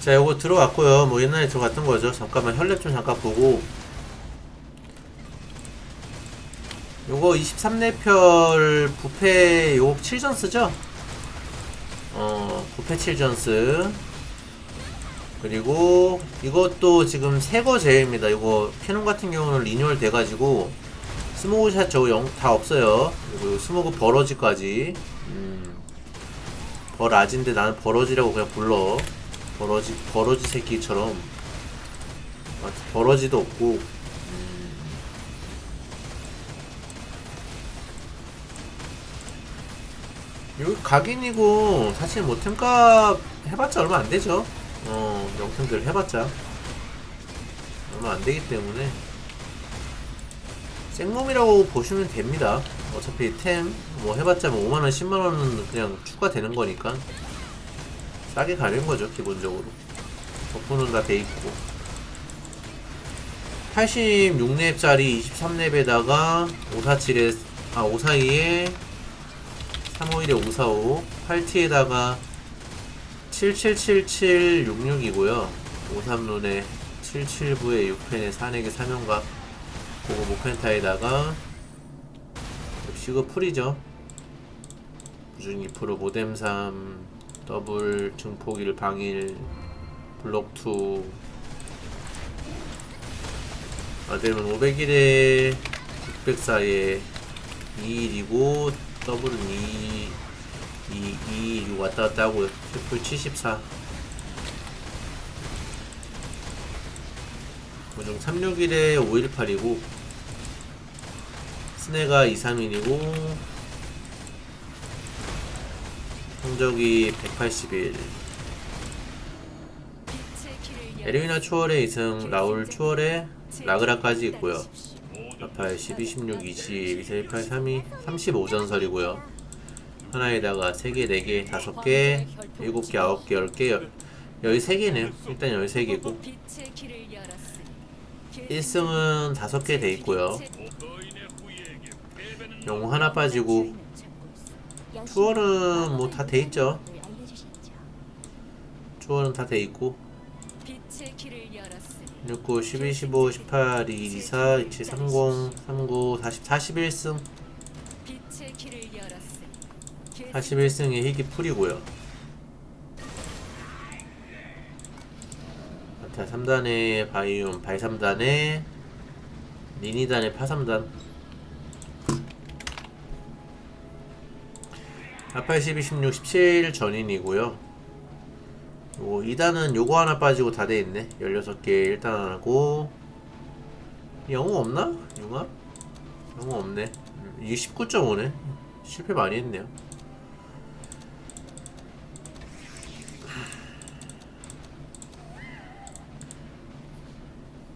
자, 요거 들어왔고요. 뭐 옛날에 들어갔던 거죠. 잠깐만 혈렙 좀 잠깐 보고. 요거 23레펠 부패 요거 7전스죠? 어, 부패 7전스. 그리고 이것도 지금 새거 제외입니다. 이거 캐논 같은 경우는 리뉴얼 돼가지고 스모그샷 저거 영, 다 없어요. 그리고 스모그 버러지까지. 음, 버라지인데 나는 버러지라고 그냥 불러. 버러지, 버러지 새끼처럼. 아, 버러지도 없고. 음. 여기 각인이고, 사실 뭐 템값 해봤자 얼마 안 되죠. 어, 명템들 해봤자. 얼마 안 되기 때문에. 생놈이라고 보시면 됩니다. 어차피 템, 뭐 해봤자 뭐 5만원, 10만원은 그냥 추가되는 거니까. 싸게 가는 거죠, 기본적으로. 버프는 다 돼 있고. 86렙짜리 23렙에다가 547에, 아, 542에 351에 545, 8T에다가 777766이고요. 53룬에 77부에 6펜에 4넥에 3연각 그리고 모펜타에다가 역시 그 풀이죠. 부중 2% 모뎀 3 더블 증폭1 방일 블록 2 아들은 500일에 604에 2일이고 더블은 2 2, 2, 6 왔다 갔다 하고요. 트리플 74. 보중 361에 518이고, 스네가 231이고, 성적이 181. 에르미나 추월에 2승, 라울 추월에 라그라까지 있고요. 48, 12, 16, 20, 2, 8, 32, 35전설이고요. 하나에다가 3개, 4개, 5개, 7개, 9개, 10개, 13개네요. 일단 13개고 1승은 5개 돼 있고요. 영웅 하나 빠지고 추월은 뭐다 돼 있죠. 추월은 다돼 있고 69, 12, 15, 18, 2, 24, 27, 30, 39, 40, 41승 41승의 희귀 풀이고요. 아타 3단의 바이옴 발 3단에 니니단의 파 3단 아파 12, 16, 17 전인이고요. 요 2단은 요거 하나 빠지고 다 돼 있네. 16개 1단 하나고 영웅 없나? 융합? 영웅 없네. 음, 이게 19.5네. 실패 많이 했네요.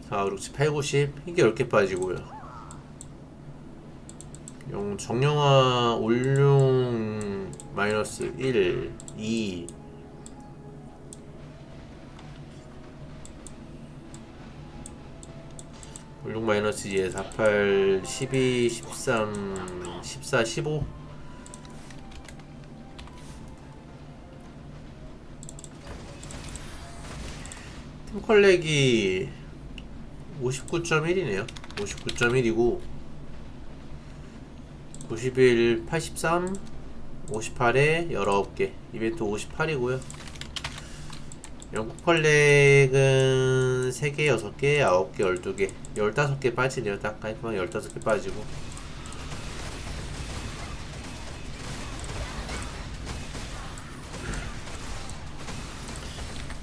4, 6, 7, 8, 90 이게 10개 빠지고요 영 정령화 올룡 마이너스 1, 2 올룡 마이너스 2에 4, 8, 12, 13, 14, 15 팀컬렉이 59.1이네요. 59.1이고 91, 83, 58에 19개 이벤트 58이고요. 영국 컬렉은 3개, 6개, 9개, 12개 15개 빠지네요. 딱 깔끔하게 15개 빠지고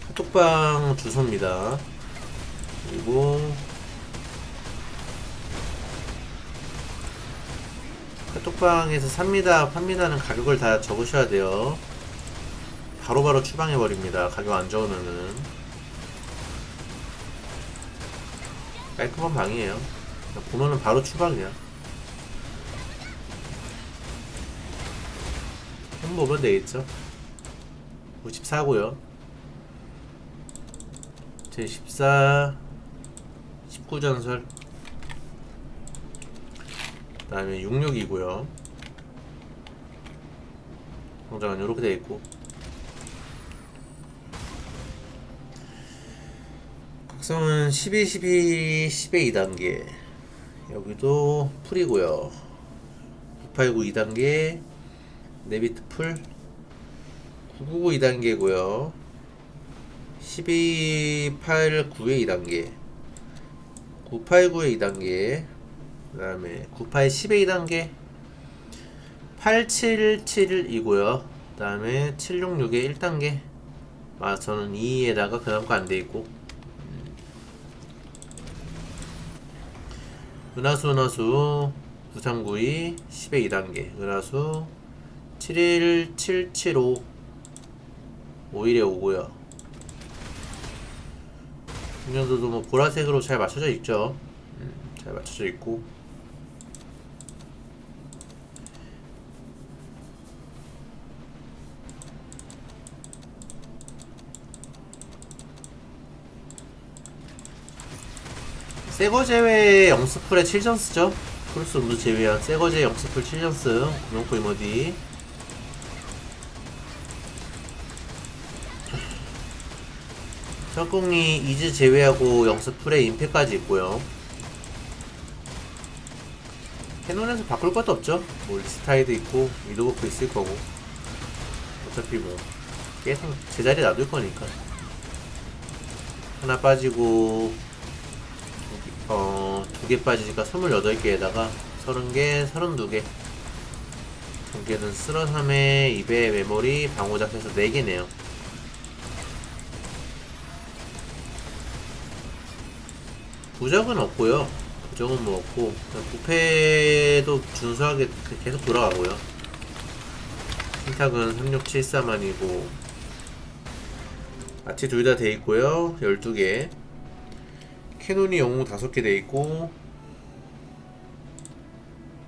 카톡방 주소입니다. 그리고 카톡방에서 삽니다, 팝니다는 가격을 다 적으셔야 돼요. 바로 바로 추방해 버립니다. 가격 안 적으면은 깔끔한 방이에요. 보면은 바로 추방이야. 한 보면 되겠죠. 94고요. 제14 19전설 그 다음에 66이고요 성장은 이렇게 되어 있고 특성은 12, 12, 10의 2단계. 여기도 풀이고요. 989 2단계. 네비트 풀. 999 2단계고요. 12, 8, 9의 2단계. 989의 2단계. 그 다음에 98, 10의 2단계. 8771이고요. 그 다음에 766의 1단계. 아, 저는 2에다가 그 다음 거 안 돼 있고. 은하수 은하수 9392 10의 2단계 은하수 71775 5일에 오고요 중년도도 뭐 보라색으로 잘 맞춰져 있죠 음, 잘 맞춰져 있고 새거 제외 영스풀의 7전스죠? 프루스 음수 제외한 새거 제외 영스풀 7전스. 구명포 이모디? 철궁이 이즈 제외하고 영스풀에 임팩까지 있고요. 캐논에서 바꿀 것도 없죠? 뭐 리스타이드 있고 미드워크 있을 거고. 어차피 뭐 계속 제자리 놔둘 거니까. 하나 빠지고 어, 두 개 빠지니까 28개에다가 30개, 32개. 전개는 3에 2배 메모리 방호작 해서 4개네요. 부적은 없고요. 부적은 뭐 없고 부패도 준수하게 계속 돌아가고요. 신탁은 3673만이고 아치 둘 다 돼 있고요. 12개. 캐논이 영웅 다섯 개 돼 있고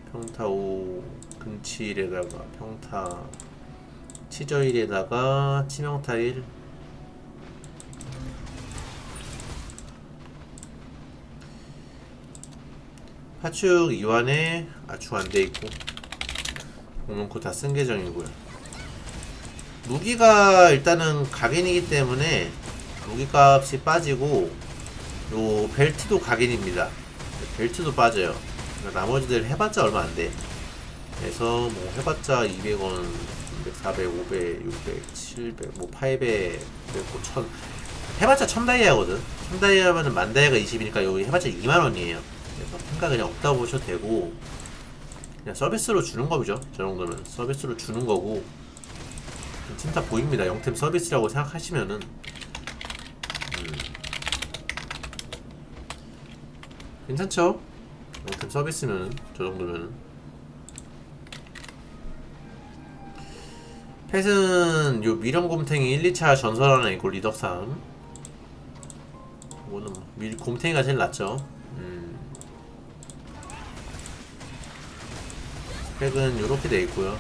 평타 5 근치 1에다가 평타 치저 1에다가 치명타 1 파축 2완에 아축 안돼 있고 오문코 다쓴 계정이고요. 무기가 일단은 각인이기 때문에 무기값이 빠지고 요 벨트도 각인입니다. 벨트도 빠져요. 나머지들 해봤자 얼마 안 돼. 그래서 뭐 해봤자 200원, 300, 400, 500, 600, 700, 뭐 800, 뭐 1000. 해봤자 1000다이아거든. 1000다이아면은 만다이아가 20이니까 여기 해봤자 2만원이에요. 그래서 평가 그냥 없다고 보셔도 되고, 그냥 서비스로 주는 거죠. 저 정도면. 서비스로 주는 거고, 진짜 보입니다. 영템 서비스라고 생각하시면은. 괜찮죠? 영템 서비스는 저 정도면은 펫은 요 미령곰탱이 1, 2차 전설 하나 있고 리덕 3 이거는 뭐 밀, 곰탱이가 제일 낫죠 음. 스펙은 요렇게 돼 있고요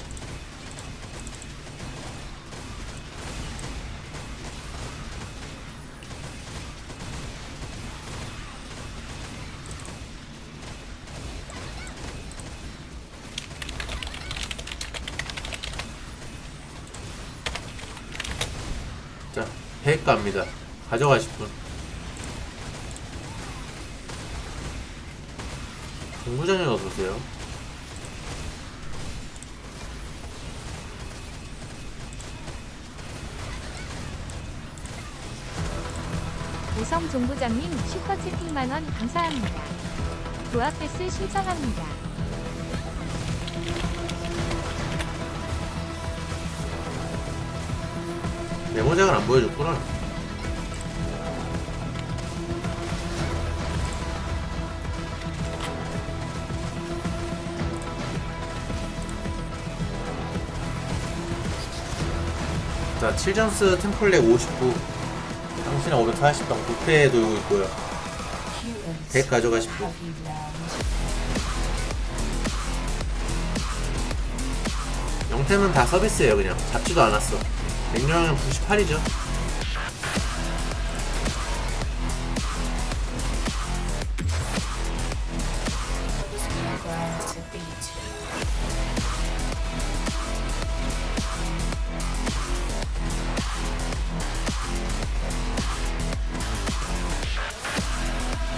자, 100 갑니다. 가져가실 분. 공부장님 어서오세요. 우성 종부장님 슈퍼 채팅만원 감사합니다. 도합패스 신청합니다. 메모장을 안 보여줬구나. 자, 7점스 템플릿 59. 당신은 540방 부패 돌고 있고요. 100 가져가실 분. 영템은 다 서비스예요, 그냥. 잡지도 않았어. 맥락은 98이죠.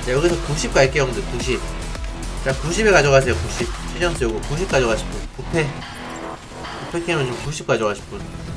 자, 여기서 90 갈게요, 형들. 90. 자, 90에 가져가세요, 90. 시전스 요거 90 가져가실 분. 부패. 부패 캐논 지금 90 가져가실 분.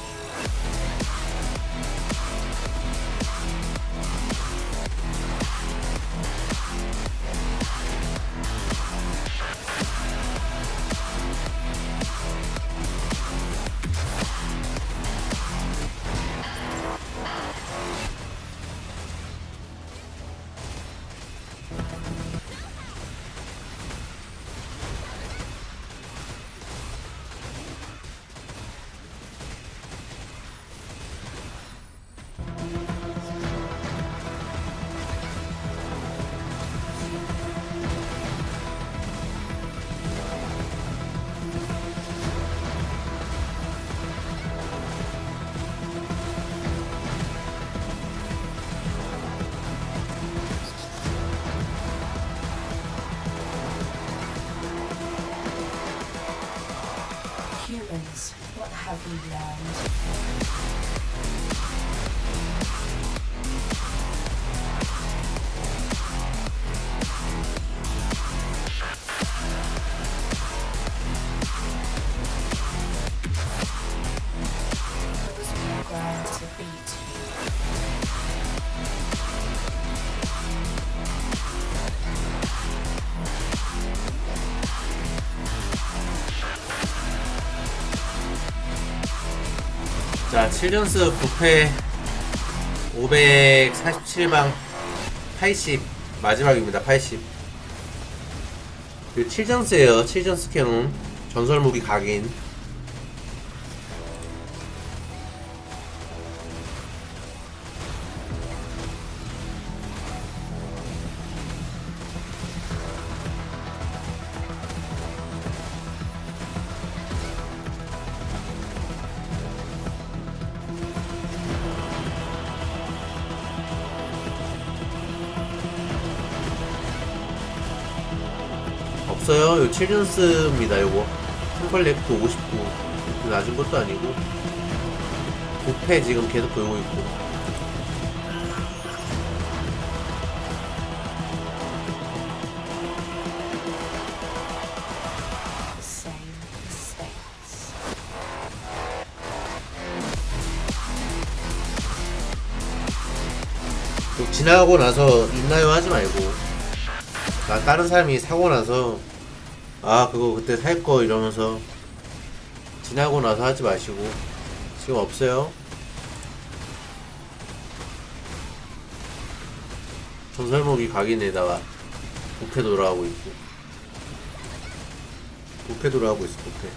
7전스 부패 547방 80 마지막입니다. 80. 그 7전스예요. 7전스 캐논 전설 무기 각인. 없어요. 요 7전스입니다. 요거. 템펄렉도 59. 낮은 것도 아니고. 부패 지금 계속 보이고 있고. 지나가고 나서 있나요 하지 말고 나 다른 사람이 사고 나서 아 그거 그때 살 거 이러면서 지나고 나서 하지 마시고 지금 없어요. 전설목이 각인에다가 부패 돌아가고 있고 부패 돌아가고 있어 부패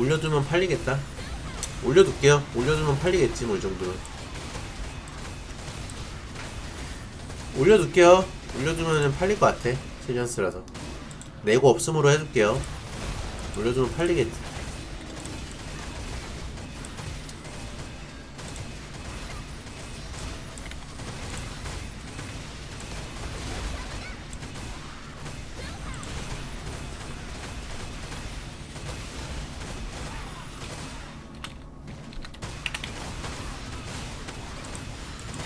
올려두면 팔리겠다. 올려둘게요. 올려두면 팔리겠지, 뭐, 이 정도는. 올려둘게요. 올려두면 팔릴 것 같아. 시전스라서. 내고 없음으로 해둘게요. 올려두면 팔리겠지.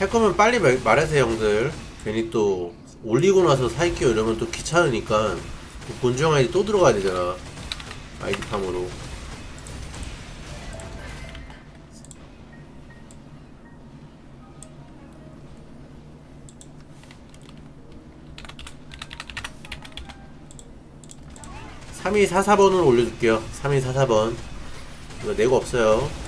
할 거면 빨리 말, 말하세요 형들 괜히 또 올리고 나서 살게요 이러면 또 귀찮으니까 본종 아이디 또 들어가야 되잖아 아이디 탐으로. 3244번을 올려줄게요 3244번. 이거 내고 없어요